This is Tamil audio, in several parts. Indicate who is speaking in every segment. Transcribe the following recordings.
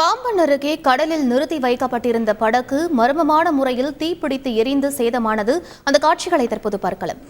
Speaker 1: பாம்பன் அருகே கடலில் நிறுத்தி வைக்கப்பட்டிருந்த படகு மர்மமான முறையில் தீப்பிடித்து எரிந்து சேதமானது. அந்த காட்சிகளை தற்போது பார்க்கலாம்.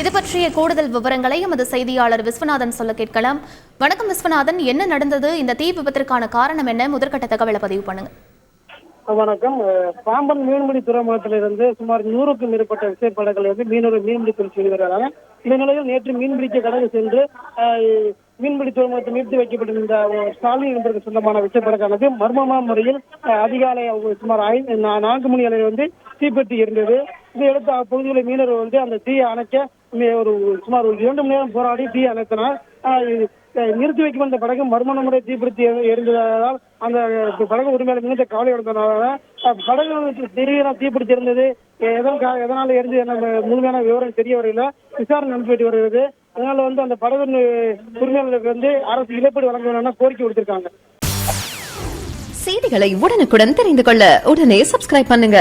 Speaker 1: இது பற்றிய கூடுதல் விவரங்களை எமது செய்தியாளர் விஸ்வநாதன் சொல்ல கேட்கலாம். வணக்கம் விஸ்வநாதன் என்ன நடந்தது? இந்த தீ விபத்திற்கான காரணம் என்ன? முதற்கட்ட தகவலை பதிவு பண்ணுங்க.
Speaker 2: வணக்கம். பாம்பன் மீன்பிடி துறைமுகத்திலிருந்து சுமார் நூறுக்கும் மேற்பட்ட விசைப்படகுகள் வந்து மீனவர் மீன்பிடி தொழில் செய்து வருகிறாங்க இந்த நிலையில் நேற்று மீன்பிடிக்க கடலுக்கு சென்று மீன்பிடி துறைமுகத்தை நிறுத்தி வைக்கப்பட்டிருந்த ஸ்டாலின் என்பதற்கு சொந்தமான விசைப்படகானது மர்மமான முறையில் அதிகாலை சுமார் ஐந்து நான்கு மணி அளவில் வந்து தீப்பெட்டி இருந்தது. இதையடுத்து அப்பகுதியில் மீனவர் வந்து அந்த தீயை அணைக்க ஒரு சுமார் ஒரு இரண்டு மணி நேரம் போராடி தீ அணைத்தனர். நிறுத்தி வைக்கும் அந்த படகு மர்மண முறை தீப்பிடித்து எரிந்ததால் அந்த படகு உரிமையாளர் மிகுந்த கவலை அடைந்தனால படகு திடீரென தீப்பிடித்து இருந்தது எதன் எதனால எரிஞ்சு நம்ம முழுமையான விவரம் தெரிய வரையில விசாரணை நடத்தி வருகிறது. அதனால வந்து அந்த படகு உரிமையாளர்களுக்கு வந்து அரசு இழப்பீடு வழங்க வேண்டும் கோரிக்கை விடுத்திருக்காங்க.
Speaker 3: செய்திகளை உடனுக்குடன் தெரிந்து கொள்ள உடனே சப்ஸ்கிரைப் பண்ணுங்க.